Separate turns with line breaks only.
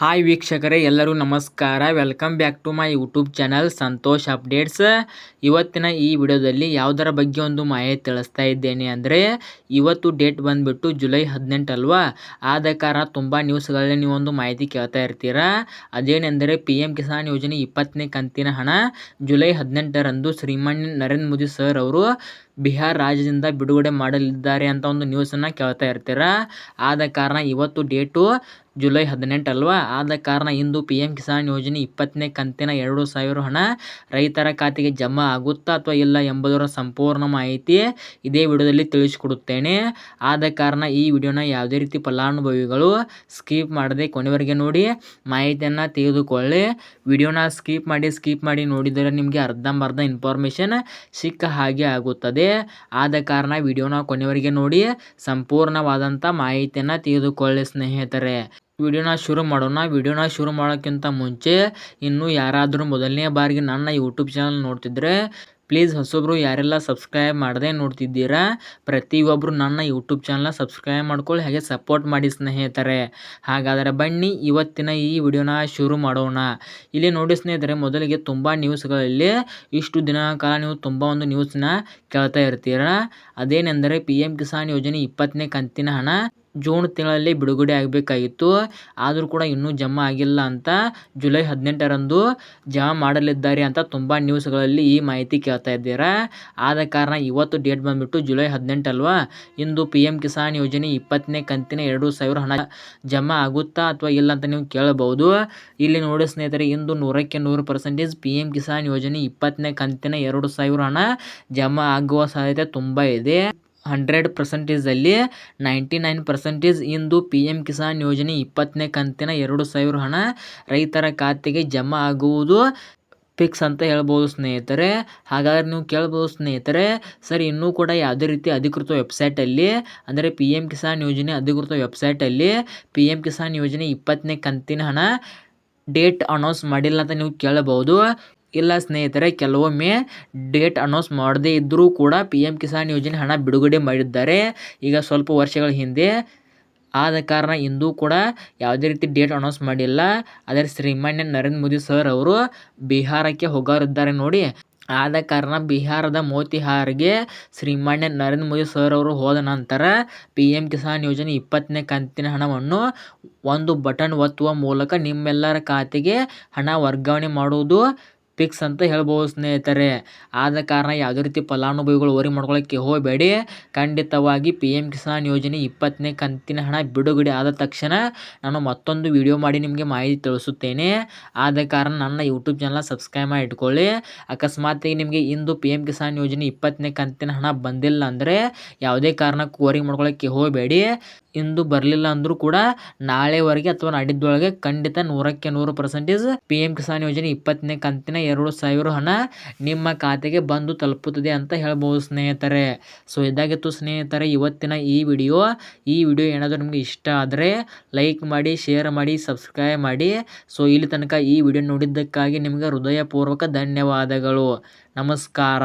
Hi ವೀಕ್ಷಕರೇ, ಎಲ್ಲರೂ ನಮಸ್ಕಾರ. Welcome back to my YouTube channel Santosh updates ಇವತ್ತಿನ ಈ ವಿಡಿಯೋದಲ್ಲಿ ಯಾವುದರ ಬಗ್ಗೆ ಒಂದು ಮಾಹಿತಿ ತಿಳಿಸ್ತಾ ಇದ್ದೇನೆ ಅಂದರೆ, ಇವತ್ತು ಡೇಟ್ ಬಂದುಬಿಟ್ಟು ಜುಲೈ ಹದಿನೆಂಟು ಅಲ್ವಾ? ಆದ ಕಾರಣ ತುಂಬ ನ್ಯೂಸ್ಗಳಲ್ಲಿ ನೀವು ಒಂದು ಮಾಹಿತಿ ಕೇಳ್ತಾ ಇರ್ತೀರಾ. ಅದೇನೆಂದರೆ ಪಿ ಎಂ ಕಿಸಾನ್ ಯೋಜನೆ ಇಪ್ಪತ್ತನೇ ಕಂತಿನ ಹಣ. ಜುಲೈ ಹದಿನೆಂಟರಂದು ಶ್ರೀಮನ್ ನರೇಂದ್ರ ಮೋದಿ ಸರ್ ಅವರು ಬಿಹಾರ ರಾಜ್ಯದಿಂದ ಬಿಡುಗಡೆ ಮಾಡಲಿದ್ದಾರೆ ಅಂತ ಒಂದು ನ್ಯೂಸನ್ನು ಕೇಳ್ತಾ ಇರ್ತೀರ. ಆದ ಕಾರಣ ಇವತ್ತು ಡೇಟು ಜುಲೈ ಹದಿನೆಂಟು ಅಲ್ವಾ ಆದ ಕಾರಣ ಇಂದು ಪಿ ಎಂ ಕಿಸಾನ್ ಯೋಜನೆ ಇಪ್ಪತ್ತನೇ ಕಂತಿನ ಎರಡು ಸಾವಿರ ಹಣ ರೈತರ ಖಾತೆಗೆ ಜಮಾ ಆಗುತ್ತಾ ಅಥವಾ ಇಲ್ಲ ಎಂಬುದರ ಸಂಪೂರ್ಣ ಮಾಹಿತಿ ಇದೇ ವಿಡಿಯೋದಲ್ಲಿ ತಿಳಿಸಿಕೊಡುತ್ತೇನೆ. ಆದ ಕಾರಣ ಈ ವಿಡಿಯೋನ ಯಾವುದೇ ರೀತಿ ಫಲಾನುಭವಿಗಳು ಸ್ಕಿಪ್ ಮಾಡದೆ ಕೊನೆವರೆಗೆ ನೋಡಿ ಮಾಹಿತಿಯನ್ನು ತೆಗೆದುಕೊಳ್ಳಿ. ವಿಡಿಯೋನ ಸ್ಕಿಪ್ ಮಾಡಿ ಸ್ಕಿಪ್ ಮಾಡಿ ನೋಡಿದರೆ ನಿಮಗೆ ಅರ್ಧಂಬರ್ಧ ಇನ್ಫಾರ್ಮೇಷನ್ ಸಿಕ್ಕ ಹಾಗೆ ಆಗುತ್ತದೆ. ಆದ ಕಾರಣ ವಿಡಿಯೋನ ಕೊನೆವರೆಗೆ ನೋಡಿ ಸಂಪೂರ್ಣವಾದಂಥ ಮಾಹಿತಿಯನ್ನು ತೆಗೆದುಕೊಳ್ಳಿ ಸ್ನೇಹಿತರೆ. ವಿಡಿಯೋನ ಶುರು ಮಾಡೋಣ. ವಿಡಿಯೋನ ಶುರು ಮಾಡೋಕ್ಕಿಂತ ಮುಂಚೆ ಇನ್ನೂ ಯಾರಾದರೂ ಮೊದಲನೇ ಬಾರಿಗೆ ನನ್ನ ಯೂಟ್ಯೂಬ್ ಚಾನಲ್ ನೋಡ್ತಿದ್ರೆ ಪ್ಲೀಸ್ ಹೊಸೊಬ್ಬರು ಯಾರೆಲ್ಲ ಸಬ್ಸ್ಕ್ರೈಬ್ ಮಾಡದೆ ನೋಡ್ತಿದ್ದೀರಾ ಪ್ರತಿಯೊಬ್ಬರು ನನ್ನ ಯೂಟ್ಯೂಬ್ ಚಾನಲ್ನ ಸಬ್ಸ್ಕ್ರೈಬ್ ಮಾಡ್ಕೊಳ್ಳಿ, ಹಾಗೆ ಸಪೋರ್ಟ್ ಮಾಡಿ ಸ್ನೇಹಿತರೆ. ಹಾಗಾದರೆ ಬನ್ನಿ, ಇವತ್ತಿನ ಈ ವಿಡಿಯೋನ ಶುರು ಮಾಡೋಣ. ಇಲ್ಲಿ ನೋಡಿ ಸ್ನೇಹಿತರೆ, ಮೊದಲಿಗೆ ತುಂಬ ನ್ಯೂಸ್ಗಳಲ್ಲಿ ಇಷ್ಟು ದಿನ ಕಾಲ ನೀವು ತುಂಬ ಒಂದು ನ್ಯೂಸ್ನ ಕೇಳ್ತಾ ಇರ್ತೀರಾ. ಅದೇನೆಂದರೆ ಪಿ ಕಿಸಾನ್ ಯೋಜನೆ ಇಪ್ಪತ್ತನೇ ಕಂತಿನ ಹಣ. ಜೂನ್ ತಿಂಗಳಲ್ಲಿ ಬಿಡುಗಡೆ ಆಗಬೇಕಾಗಿತ್ತು. ಆದರೂ ಕೂಡ ಇನ್ನೂ ಜಮಾ ಆಗಿಲ್ಲ ಅಂತ ಜುಲೈ ಹದಿನೆಂಟರಂದು ಜಮಾ ಮಾಡಲಿದ್ದಾರೆ ಅಂತ ತುಂಬ ನ್ಯೂಸ್ಗಳಲ್ಲಿ ಈ ಮಾಹಿತಿ ಕೇಳ್ತಾ ಇದ್ದೀರಾ? ಆದ ಕಾರಣ ಇವತ್ತು ಡೇಟ್ ಬಂದುಬಿಟ್ಟು ಜುಲೈ ಹದಿನೆಂಟಲ್ವಾ? ಇಂದು ಪಿ ಎಂ ಕಿಸಾನ್ ಯೋಜನೆ ಇಪ್ಪತ್ತನೇ ಕಂತಿನ ಎರಡು ಸಾವಿರ ಹಣ ಜಮಾ ಆಗುತ್ತಾ ಅಥವಾ ಇಲ್ಲ ಅಂತ ನೀವು ಕೇಳಬಹುದು. ಇಲ್ಲಿ ನೋಡಿ ಸ್ನೇಹಿತರೆ, ಇಂದು ನೂರಕ್ಕೆ ನೂರು ಪರ್ಸೆಂಟೇಜ್ ಪಿ ಎಂ ಕಿಸಾನ್ ಯೋಜನೆ ಇಪ್ಪತ್ತನೇ ಕಂತಿನ ಎರಡು ಸಾವಿರ ಹಣ ಜಮಾ ಆಗುವ ಸಾಧ್ಯತೆ ತುಂಬ ಇದೆ. ಹಂಡ್ರೆಡ್ ಪರ್ಸೆಂಟೇಜಲ್ಲಿ ನೈಂಟಿ ನೈನ್ ಪರ್ಸೆಂಟೇಜ್ ಇಂದು ಪಿ ಎಂ ಕಿಸಾನ್ ಯೋಜನೆ ಇಪ್ಪತ್ತನೇ ಕಂತಿನ ಎರಡು ಸಾವಿರ ಹಣ ರೈತರ ಖಾತೆಗೆ ಜಮಾ ಆಗುವುದು ಫಿಕ್ಸ್ ಅಂತ ಹೇಳ್ಬೋದು ಸ್ನೇಹಿತರೆ. ಹಾಗಾದರೆ ನೀವು ಕೇಳ್ಬೋದು ಸ್ನೇಹಿತರೆ, ಸರ್ ಇನ್ನೂ ಕೂಡ ಯಾವುದೇ ರೀತಿ ಅಧಿಕೃತ ವೆಬ್ಸೈಟಲ್ಲಿ, ಅಂದರೆ ಪಿ ಎಂ ಕಿಸಾನ್ ಯೋಜನೆ ಅಧಿಕೃತ ವೆಬ್ಸೈಟಲ್ಲಿ ಪಿ ಎಂ ಕಿಸಾನ್ ಯೋಜನೆ ಇಪ್ಪತ್ತನೇ ಕಂತಿನ ಹಣ ಡೇಟ್ ಅನೌನ್ಸ್ ಮಾಡಿಲ್ಲ ಅಂತ ನೀವು ಕೇಳಬಹುದು ಇಲ್ಲ ಸ್ನೇಹಿತರೆ, ಕೆಲವೊಮ್ಮೆ ಡೇಟ್ ಅನೌನ್ಸ್ ಮಾಡದೇ ಇದ್ದರೂ ಕೂಡ ಪಿ ಎಂ ಕಿಸಾನ್ ಯೋಜನೆ ಹಣ ಬಿಡುಗಡೆ ಮಾಡಿದ್ದಾರೆ. ಈಗ ಸ್ವಲ್ಪ ವರ್ಷಗಳ ಹಿಂದೆ ಆದ ಕಾರಣ ಇಂದೂ ಕೂಡ ಯಾವುದೇ ರೀತಿ ಡೇಟ್ ಅನೌನ್ಸ್ ಮಾಡಿಲ್ಲ. ಆದರೆ ಶ್ರೀಮಾನ್ಯ ನರೇಂದ್ರ ಮೋದಿ ಸರ್ ಅವರು ಬಿಹಾರಕ್ಕೆ ಹೋಗೋರಿದ್ದಾರೆ ನೋಡಿ. ಆದ ಕಾರಣ ಬಿಹಾರದ ಮೋತಿಹಾರ್ಗೆ ಶ್ರೀಮಾನ್ಯ ನರೇಂದ್ರ ಮೋದಿ ಸರ್ ಅವರು ಹೋದ ನಂತರ ಪಿ ಎಂ ಕಿಸಾನ್ ಯೋಜನೆ ಇಪ್ಪತ್ತನೇ ಕಂತಿನ ಹಣವನ್ನು ಒಂದು ಬಟನ್ ಒತ್ತುವ ಮೂಲಕ ನಿಮ್ಮೆಲ್ಲರ ಖಾತೆಗೆ ಹಣ ವರ್ಗಾವಣೆ ಮಾಡುವುದು ಫಿಕ್ಸ್ ಅಂತ ಹೇಳ್ಬೋದು ಸ್ನೇಹಿತರೆ. ಆದ ಕಾರಣ ಯಾವುದೇ ರೀತಿ ಫಲಾನುಭವಿಗಳು ವರಿ ಮಾಡ್ಕೊಳ್ಳೋಕ್ಕೆ ಹೋಗಬೇಡಿ. ಖಂಡಿತವಾಗಿ ಪಿ ಎಂ ಕಿಸಾನ್ ಯೋಜನೆ ಇಪ್ಪತ್ತನೇ ಕಂತಿನ ಹಣ ಬಿಡುಗಡೆ ಆದ ತಕ್ಷಣ ನಾನು ಮತ್ತೊಂದು ವಿಡಿಯೋ ಮಾಡಿ ನಿಮಗೆ ಮಾಹಿತಿ ತಿಳಿಸುತ್ತೇನೆ. ಆದ ಕಾರಣ ನನ್ನ ಯೂಟ್ಯೂಬ್ ಚಾನಲ್ ಸಬ್ಸ್ಕ್ರೈಬ್ ಮಾಡಿ ಇಟ್ಕೊಳ್ಳಿ. ಅಕಸ್ಮಾತ್ ನಿಮಗೆ ಇಂದು ಪಿ ಎಂ ಕಿಸಾನ್ ಯೋಜನೆ ಇಪ್ಪತ್ತನೇ ಕಂತಿನ ಹಣ ಬಂದಿಲ್ಲ ಅಂದರೆ ಯಾವುದೇ ಕಾರಣಕ್ಕೂ ಓರಿ ಮಾಡ್ಕೊಳ್ಳೋಕ್ಕೆ ಹೋಗಬೇಡಿ. ಇಂದು ಬರಲಿಲ್ಲ ಅಂದರೂ ಕೂಡ ನಾಳೆವರೆಗೆ ಅಥವಾ ನಾಡಿದ್ದೊಳಗೆ ಖಂಡಿತ ನೂರಕ್ಕೆ ನೂರು ಪರ್ಸೆಂಟೇಜ್ ಪಿ ಎಂ ಕಿಸಾನ್ ಯೋಜನೆ ಇಪ್ಪತ್ತನೇ ಕಂತಿನ ಎರಡು ಸಾವಿರ ಹಣ ನಿಮ್ಮ ಖಾತೆಗೆ ಬಂದು ತಲುಪುತ್ತದೆ ಅಂತ ಹೇಳ್ಬೋದು ಸ್ನೇಹಿತರೆ. ಸೊ ಇದಾಗಿತ್ತು ಸ್ನೇಹಿತರೆ, ಇವತ್ತಿನ ಈ ವಿಡಿಯೋ. ಈ ವಿಡಿಯೋ ಏನಾದರೂ ನಿಮಗೆ ಇಷ್ಟ ಆದರೆ ಲೈಕ್ ಮಾಡಿ ಶೇರ್ ಮಾಡಿ ಸಬ್ಸ್ಕ್ರೈಬ್ ಮಾಡಿ. ಸೊ ಇಲ್ಲಿ ತನಕ ಈ ವಿಡಿಯೋ ನೋಡಿದ್ದಕ್ಕಾಗಿ ನಿಮಗೆ ಹೃದಯಪೂರ್ವಕ ಧನ್ಯವಾದಗಳು. ನಮಸ್ಕಾರ.